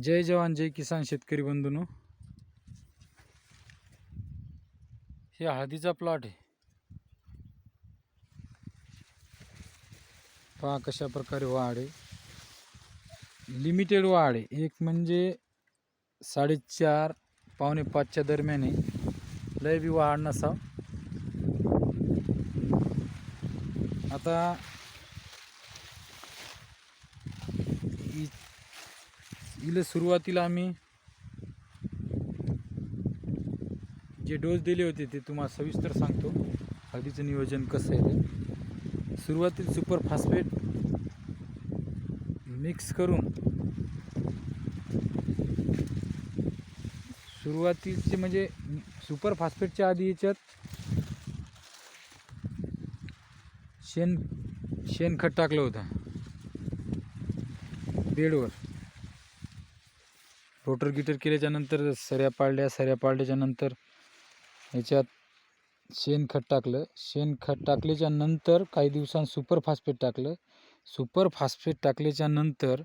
जय जवान जय किसान शेतकरी बंधूनो. हे हळदीचा प्लॉट आहे. पहा कशा प्रकारे वाढ आहे. लिमिटेड वाढ आहे. एक म्हणजे साडेचार पावणे पाचच्या दरम्यान आहे. लय बी वाढ नसा आता इ- सुरुवातीला आम्ही जे डोस दिले होते ते तुम्हाला सविस्तर सांगतो. हळदीचं नियोजन कसं आहे ते. सुरुवातीला सुपर फॉस्फेट मिक्स करून सुरुवातीचे म्हणजे सुपर फॉस्फेटच्या आधी याच्यात शेण शेणखत टाकलं होतं. बेडवर. रोटर गिटर केल्याच्यानंतर सऱ्या पाडल्या सऱ्या पाळल्याच्यानंतर याच्यात शेणखत टाकलं. शेणखत टाकल्याच्या नंतर काही दिवसांत सुपर फॉस्फेट टाकलं. सुपर फॉस्फेट टाकल्याच्या नंतर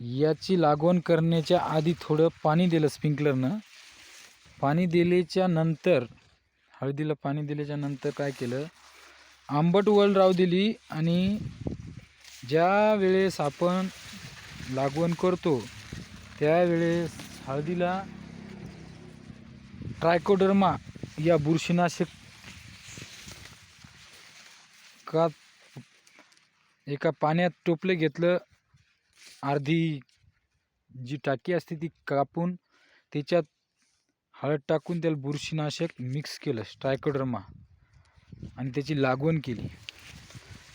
याची लागवण करण्याच्या आधी थोडं पाणी दिलं स्प्रिंकलरनं. पाणी दिल्याच्या नंतर हळदीला पाणी दिल्याच्या नंतर काय केलं? आंबट वल राव दिली आणि ज्या वेळेस आपण लागवण करतो त्यावेळेस हळदीला ट्रायकोडर्मा या बुरशीनाशक का एका पाण्यात टोपले घेतलं. अर्धी जी टाकी असते ती कापून त्याच्यात हळद टाकून त्याला बुरशीनाशक मिक्स केलं स्ट्रायकोडर्मा आणि त्याची लागवण केली.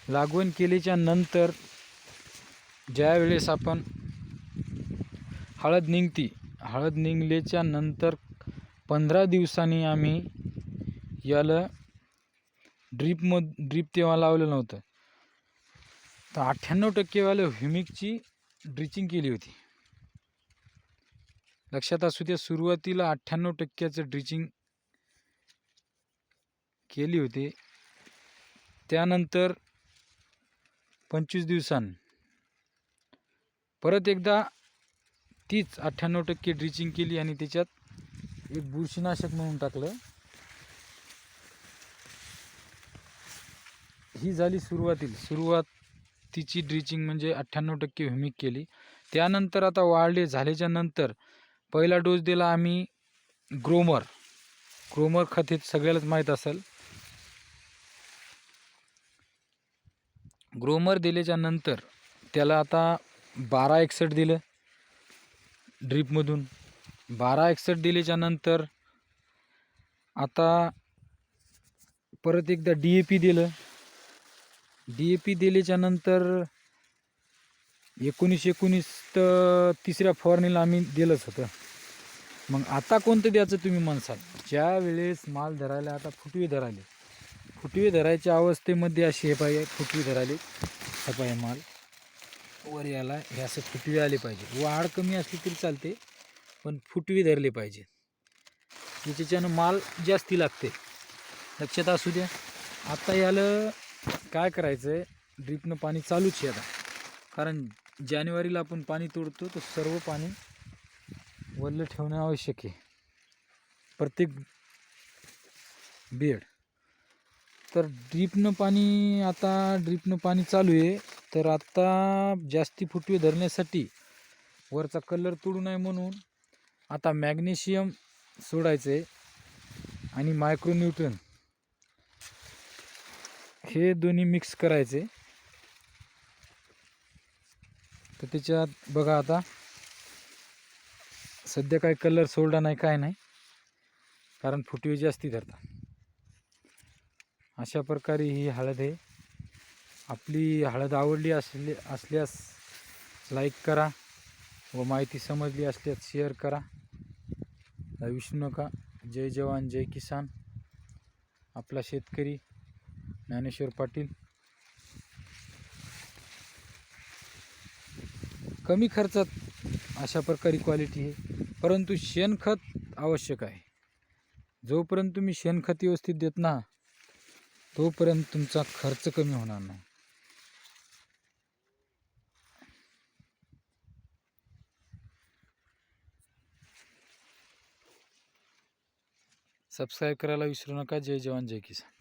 लागवण केल्याच्यानंतर ज्यावेळेस आपण हळद निघती. हळद निघल्याच्या नंतर पंधरा दिवसांनी आम्ही याला ड्रीपमध ड्रीप तेव्हा लावलं नव्हतं. तर अठ्ठ्याण्णव टक्केवालं ह्युमिकची ड्रिचिंग केली होती. लक्षात असू द्या सुरुवातीला अठ्ठ्याण्णव टक्क्याचं ड्रिचिंग केली होती. त्यानंतर पंचवीस दिवसां परत एकदा तीच अठ्ठ्याण्णव टक्के ड्रिचिंग केली आणि त्याच्यात एक बुरशीनाशक म्हणून टाकलं. ही झाली सुरुवातील. सुरुवातीची ड्रिचिंग म्हणजे अठ्ठ्याण्णव टक्के हुमिक केली. त्यानंतर आता वाढले. झाल्याच्यानंतर पहिला डोस दिला आम्ही ग्रोमर. ग्रोमर खत हे सगळ्यालाच माहीत असेल. ग्रोमर दिल्याच्या नंतर त्याला आता बारा एकसठ दिलं. ड्रीपमधून. बारा एकसष्ट दिल्याच्या नंतर आता परत एकदा डी ए पी दिलं. डी ए पी दिल्याच्या नंतर एकोणीस एकोणीस तर तिसऱ्या फवारणीला आम्ही दिलंच होतं. मग आता कोणतं द्यायचं तुम्ही म्हणसाल? ज्या वेळेस माल धरायला आता फुटवे धरायले. फुटवे धरायच्या अवस्थेमध्ये अशी हे पाहिजे फुटवी धरायली. हे पाहिजे माल. वर याला हे असं फुटवी आले पाहिजे. वाढ कमी असली तरी चालते पण फुटवी धरले पाहिजे. याच्याच्यानं माल जास्ती लागते. लक्षात असू द्या. आता याला काय करायचं आहे ड्रीपनं पाणी चालूच आहे आता. कारण जानेवारीला आपण पाणी तोडतो तर सर्व पाणी वल्ल ठेवणं आवश्यक आहे. प्रत्येक बेड. तर ड्रिपनं पाणी आता ड्रीपनं पाणी चालू आहे. तर आता जास्ती फुटवे धरण्यासाठी वरचा कलर तोडू नये म्हणून आता मॅग्नेशियम सोडायचं आहे आणि मायक्रोन्यूट्रन हे दोन्ही मिक्स करायचे. तर त्याच्यात बघा आता सध्या काय कलर सोडला नाही काय नाही. कारण फुटवे जास्ती धरतात. अशा प्रकारे ही हळद आहे आपली हळद आवडली असली असल्यास लाईक करा व माहिती समजली असल्यास शेअर करा. विसरू नका. जय जवान जय किसान. आपला शेतकरी ज्ञानेश्वर पाटील. कमी खर्चात अशा प्रकारे क्वालिटी आहे. परंतु शेणखत आवश्यक आहे. जोपर्यंत तुम्ही शेणखत व्यवस्थित देत ना तोपर्यंत तुमचा खर्च कमी होणार नाही. सबस्क्राईब करायला विसरू नका. जय जवान जय किसान.